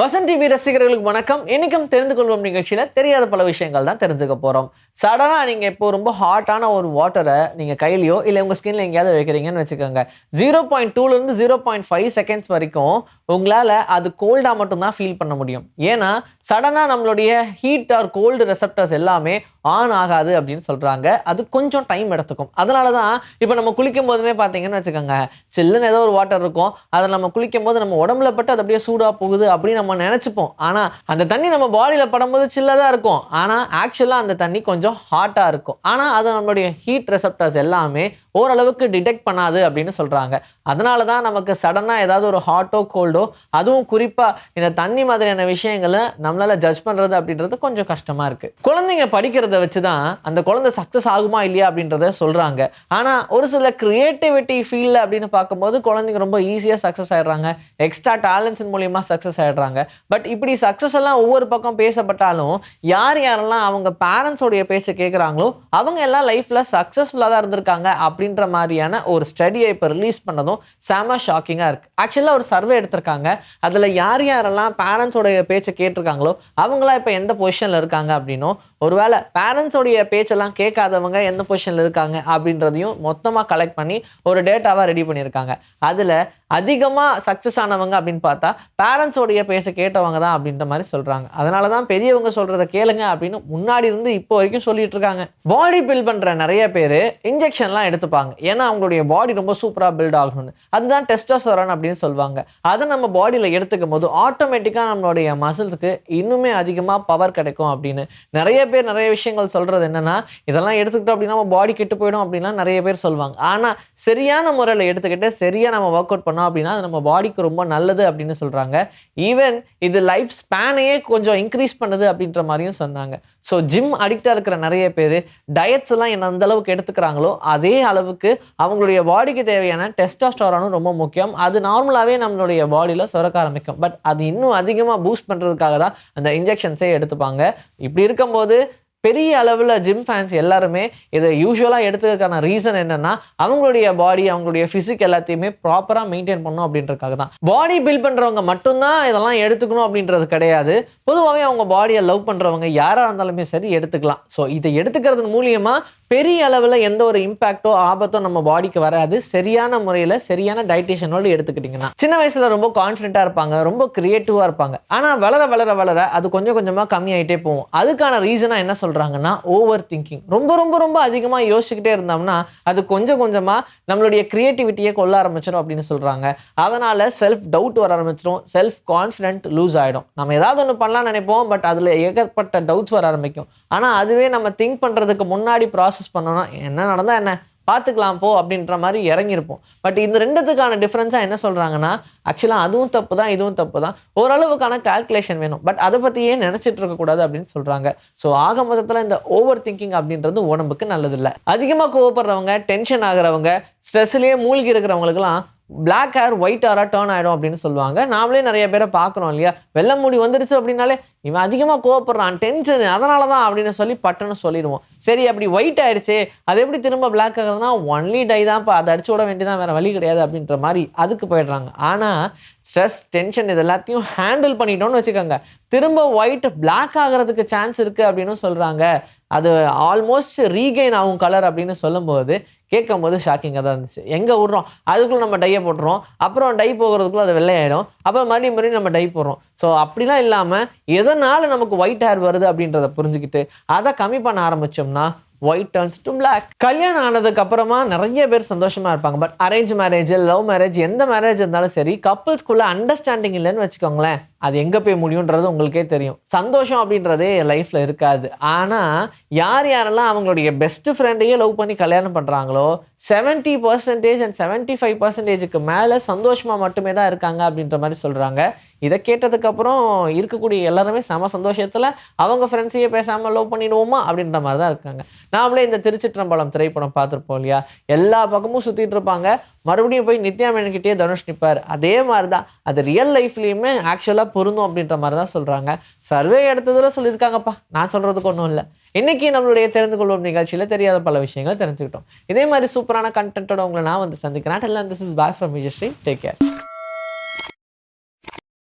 Vasanth TV ரசிகர்களுக்கு வணக்கம். இன்னைக்கும் தெரிந்து கொள்வோம் நிகழ்ச்சியில் தெரியாத பல விஷயங்கள் தான் தெரிஞ்சுக்க போகிறோம் சடனாக நீங்கள் இப்போ ரொம்ப ஹாட்டான ஒரு வாட்டரை நீங்கள் கையிலையோ இல்லை உங்கள் ஸ்கின்ல எங்கேயாவது வைக்கிறீங்கன்னு வச்சுக்கோங்க. ஜீரோ பாயிண்ட் டூலேருந்து ஜீரோ பாயிண்ட் ஃபைவ் செகண்ட்ஸ் வரைக்கும் உங்களால் அது கோல்டாக மட்டும்தான் ஃபீல் பண்ண முடியும். ஏன்னா சடனாக நம்மளுடைய ஹீட் ஆர் கோல்டு ரெசப்டர்ஸ் எல்லாமே ஆன் ஆகாது அப்படின்னு சொல்கிறாங்க அது கொஞ்சம் டைம் எடுத்துக்கும். அதனால தான் இப்போ நம்ம குளிக்கும் போதுமே பார்த்தீங்கன்னு வச்சுக்கோங்க. சில்லுன்னு ஏதோ ஒரு வாட்டர் இருக்கும். அதை நம்ம குளிக்கும் போது நம்ம உடம்புல பட்டு அது அப்படியே சூடாக போகுது அப்படின்னு நம்ம நினச்சிப்போம். ஆனால் அந்த தண்ணி நம்ம பாடியில் படும்போது சில்லதாக இருக்கும். ஆனால் ஆக்சுவலாக அந்த தண்ணி கொஞ்சம் ஹாட்டாக இருக்கும். ஆனால் அது நம்மளுடைய ஹீட் ரெசப்டர்ஸ் எல்லாமே ஓரளவுக்கு டிடெக்ட் பண்ணாது அப்படின்னு சொல்கிறாங்க அதனால தான் நமக்கு சடனாக ஏதாவது ஒரு ஹாட்டோ கோல்டோ அதுவும் குறிப்பாக இந்த தண்ணி மாதிரியான விஷயங்களை நம்மளால ஜட்ஜ் பண்ணுறது அப்படின்றது கொஞ்சம் கஷ்டமாக இருக்குது குழந்தைங்க படிக்கிறத வச்சு தான் அந்த குழந்தை சக்ஸஸ் ஆகுமா இல்லையா அப்படின்றத சொல்கிறாங்க ஆனால் ஒரு சில க்ரியேட்டிவிட்டி ஃபீல்டில் அப்படின்னு பார்க்கும்போது குழந்தைங்க ரொம்ப ஈஸியாக சக்ஸஸ் ஆகிடுறாங்க எக்ஸ்ட்ரா டேலண்ட்ஸின் மூலியமா சக்ஸஸ் ஆகிடுறாங்க ஆயிடுறாங்க பட் இப்படி சக்ஸஸ் எல்லாம் ஒவ்வொரு பக்கம் பேசப்பட்டாலும் யார் யாரெல்லாம் அவங்க பேரண்ட்ஸோடைய பேச்சை கேட்குறாங்களோ அவங்க எல்லாம் லைஃப்பில் சக்ஸஸ்ஃபுல்லாக தான் இருந்திருக்காங்க அப்படின்ற மாதிரியான ஒரு ஸ்டடியை இப்போ ரிலீஸ் பண்ணதும் செம ஷாக்கிங்காக இருக்குது ஆக்சுவலாக ஒரு சர்வே எடுத்திருக்காங்க. அதில் யார் யாரெல்லாம் பேரண்ட்ஸோடைய பேச்சை கேட்டிருக்காங்களோ அவங்களாம் இப்போ எந்த பொசிஷனில் இருக்காங்க அப்படின்னும் ஒருவேளை பேரண்ட்ஸோடைய பேச்செல்லாம் கேட்காதவங்க எந்த பொசிஷனில் இருக்காங்க அப்படின்றதையும் மொத்தமாக கலெக்ட் பண்ணி ஒரு டேட்டாவாக ரெடி பண்ணியிருக்காங்க. அதில் அதிகமாக சக்ஸஸ் ஆனவங்க அப்படின்னு பார்த்தா பேரண்ட்ஸோடைய பேச கேட்டவங்க தான் அப்படின்ற மாதிரி சொல்கிறாங்க அதனால தான் பெரியவங்க சொல்கிறத கேளுங்க அப்படின்னு முன்னாடி இருந்து இப்போ வரைக்கும் சொல்லிட்டு இருக்காங்க. பாடி பில்ட் பண்ணுற நிறைய பேர் இன்ஜெக்ஷன்லாம் எடுத்துப்பாங்க. ஏன்னா அவங்களுடைய பாடி ரொம்ப சூப்பராக பில்ட் ஆகணும்னு. அதுதான் டெஸ்டோஸ்டெரான் அப்படின்னு சொல்லுவாங்க. அதை நம்ம பாடியில் எடுத்துக்கும் போது ஆட்டோமேட்டிக்காக நம்மளுடைய மசில்ஸுக்கு இன்னுமே அதிகமாக பவர் கிடைக்கும் அப்படின்னு. நிறைய பேர் நிறைய விஷயங்கள் சொல்கிறது என்னென்னா இதெல்லாம் எடுத்துக்கிட்டோம் அப்படின்னா நம்ம பாடி கெட்டு போயிடும் அப்படின்லாம் நிறைய பேர் சொல்லுவாங்க. ஆனால் சரியான முறையில் எடுத்துக்கிட்டு சரியாக நம்ம ஒர்க் அவுட் பண்ணோம் அப்படின்னா அது நம்ம பாடிக்கு ரொம்ப நல்லது அப்படின்னு சொல்கிறாங்க ஈவன் இது லைஃப் ஸ்பேனையே கொஞ்சம் இன்க்ரீஸ் பண்ணுது அப்படின்ற மாதிரியும் சொன்னாங்க. ஸோ ஜிம் அடிக்டாக இருக்கிற நிறைய பேர் டயட்ஸ் எல்லாம் என்ன அந்த அளவுக்கு எடுத்துக்கிறாங்களோ அதே அளவுக்கு அவங்களுடைய பாடிக்கு தேவையான டெஸ்டாஸ்டாரானும் ரொம்ப முக்கியம். அது நார்மலாகவே நம்மளுடைய பாடியில் சுரக்க ஆரம்பிக்கும். பட் அது இன்னும் அதிகமாக பூஸ்ட் பண்ணுறதுக்காக தான் அந்த இன்ஜெக்ஷன்ஸே எடுத்துப்பாங்க. இப்படி இருக்கும்போது பெரிய அளவில் ஜிம் ஃபேன்ஸ் எல்லாருமே இதை யூஸ்வலாக எடுத்ததுக்கான ரீசன் என்னன்னா அவங்களுடைய பாடி அவங்களுடைய ஃபிசிக் எல்லாத்தையுமே ப்ராப்பராக மெயின்டைன் பண்ணணும் அப்படின்றதுக்காக தான். பாடி பில்ட் பண்ணுறவங்க மட்டும்தான் இதெல்லாம் எடுத்துக்கணும் அப்படின்றது கிடையாது. பொதுவாகவே அவங்க பாடியை லவ் பண்ணுறவங்க யாராக இருந்தாலுமே சரி எடுத்துக்கலாம். ஸோ இதை எடுத்துக்கிறது மூலியமாக பெரிய அளவில் எந்த ஒரு இம்பாக்டோ ஆபத்தோ நம்ம பாடிக்கு வராது. சரியான முறையில் சரியான டயட்டிஷனோடு எடுத்துக்கிட்டிங்கன்னா. சின்ன வயசில் ரொம்ப கான்ஃபிடென்ட்டாக இருப்பாங்க ரொம்ப க்ரியேட்டிவாக இருப்பாங்க. ஆனால் வளர வளர வளர அது கொஞ்சம் கொஞ்சமாக கம்மியாயிட்டே போகும். அதுக்கான ரீசனாக என்ன சொல்கிறாங்கன்னா ஓவர் திங்கிங் ரொம்ப ரொம்ப ரொம்ப அதிகமாக யோசிச்சுக்கிட்டே இருந்தோம்னா அது கொஞ்சம் கொஞ்சமாக நம்மளுடைய க்ரியேட்டிவிட்டியை கொள்ள ஆரம்பிச்சிடும் அப்படின்னு சொல்கிறாங்க அதனால் செல்ஃப் டவுட் வர ஆரம்பிச்சிடும் செல்ஃப் கான்ஃபிடென்ட் லூஸ் ஆகிடும் நம்ம ஏதாவது ஒன்று பண்ணலாம்னு நினைப்போம் பட் அதில் ஏகப்பட்ட டவுட்ஸ் வர ஆரம்பிக்கும். ஆனால் அதுவே நம்ம திங்க் பண்ணுறதுக்கு முன்னாடி ப்ராசஸ் பண்ணோம்னா என்ன நடந்தால் என்ன? பார்த்துக்கலாம் போ அப்படின்ற மாதிரி இறங்கியிருப்போம். பட் இந்த ரெண்டுத்துக்கான டிஃப்ரென்ஸாக என்ன சொல்கிறாங்கன்னா ஆக்சுவலாக அதுவும் தப்பு தான் இதுவும் தப்பு தான் ஓரளவுக்கான கால்குலேஷன் வேணும். பட் அதை பற்றியே நினச்சிட்டு இருக்கக்கூடாது அப்படின்னு சொல்கிறாங்க ஸோ ஆக மொத்தத்தில் இந்த ஓவர் திங்கிங் அப்படின்றது உடம்புக்கு நல்லதில்லை. அதிகமாக கோவப்படுறவங்க டென்ஷன் ஆகுறவங்க ஸ்ட்ரெஸ்லேயே மூழ்கி இருக்கிறவங்களுக்குலாம் பிளாக் ஹேர் ஒயிட் ஹேராக டேர்ன் ஆகிடும் அப்படின்னு சொல்லுவாங்க. நாமளே நிறைய பேரை பார்க்குறோம் இல்லையா? வெள்ளை முடி வந்துடுச்சு அப்படின்னாலே இவன் அதிகமாக கோவப்படுறான் டென்ஷன் அதனால தான் அப்படின்னு சொல்லி பட்டுன்னு சொல்லிடுவோம். சரி அப்படி ஒயிட் ஆயிடுச்சு அது எப்படி திரும்ப பிளாக் ஆகுதுன்னா ஒன்லி டை தான்ப்பா அதை அடிச்சு விட வேண்டியதான் வேறு வழி கிடையாது அப்படின்ற மாதிரி அதுக்கு போயிடுறாங்க. ஆனால் ஸ்ட்ரெஸ் டென்ஷன் இது எல்லாத்தையும் ஹேண்டில் பண்ணிட்டோம்னு வச்சுக்கோங்க. திரும்ப ஒயிட் பிளாக் ஆகிறதுக்கு சான்ஸ் இருக்குது அப்படின்னு சொல்கிறாங்க அது ஆல்மோஸ்ட் ரீகெயின் ஆகும் கலர் அப்படின்னு சொல்லும்போது கேட்கும் போது ஷாக்கிங்காக தான் இருந்துச்சு. எங்கே விட்றோம்? அதுக்குள்ளே நம்ம டையை போட்டுறோம். அப்புறம் டை போகிறதுக்குள்ள அது வெள்ளையாயிடும். அப்புறம் மறுபடியும் மறுபடியும் நம்ம டை போடுறோம். ஸோ அப்படிலாம் இல்லாமல் எதனால் நமக்கு ஒயிட் ஹேர் வருது அப்படின்றத புரிஞ்சுக்கிட்டு அதை கம்மி பண்ண ஆரம்பிச்சோம்னா ஒயிட் டர்ன்ஸ் டு பிளாக் கல்யாணம் ஆனதுக்கு அப்புறமா நிறைய பேர் சந்தோஷமா இருப்பாங்க. But arrange marriage love marriage எந்த மேரேஜ் இருந்தாலும் சரி கப்புள்ஸ்குள்ள அண்டர்ஸ்டாண்டிங் இல்லைன்னு வச்சுக்கோங்களேன். அது எங்கே போய் முடியுன்றது உங்களுக்கே தெரியும். சந்தோஷம் அப்படின்றதே லைஃப்பில் இருக்காது. ஆனால் யார் யாரெல்லாம் அவங்களுடைய பெஸ்ட் ஃப்ரெண்டையே லவ் பண்ணி கல்யாணம் பண்ணுறாங்களோ seventy percentage and seventy five பர்சன்டேஜுக்கு மேலே சந்தோஷமாக மட்டுமே தான் இருக்காங்க அப்படின்ற மாதிரி சொல்கிறாங்க இதை கேட்டதுக்கப்புறம் இருக்கக்கூடிய எல்லாருமே செம சந்தோஷத்தில் அவங்க ஃப்ரெண்ட்ஸையே பேசாமல் லவ் பண்ணிடுவோமா அப்படின்ற மாதிரி தான் இருக்காங்க. நாமளே இந்த திருச்சிற்றம்பலம் திரைப்படம் பார்த்துருப்போம் இல்லையா? எல்லா பக்கமும் சுற்றிட்டு இருப்பாங்க. மறுபடியும் போய் நித்யா மேனன்கிட்டயே தனுஷ் நிற்பார் அதே மாதிரி தான் அது ரியல் லைஃப்லேயுமே ஆக்சுவலாக பொருந்தும் அப்படின்ற மாதிரி தான் சொல்கிறாங்க சர்வே எடுத்ததில் சொல்லியிருக்காங்கப்பா. நான் சொல்கிறதுக்கு ஒன்றும் இல்லை. இன்னைக்கு நம்மளுடைய தெரிந்து கொள்வோம் நிகழ்ச்சியில் தெரியாத பல விஷயங்கள் தெரிஞ்சுக்கிட்டோம். இதே மாதிரி சூப்பரான கண்டென்ட்டோட உங்களை நான் வந்து சந்திக்கிறேன். எல்லாம் this is back from Vijayashree take care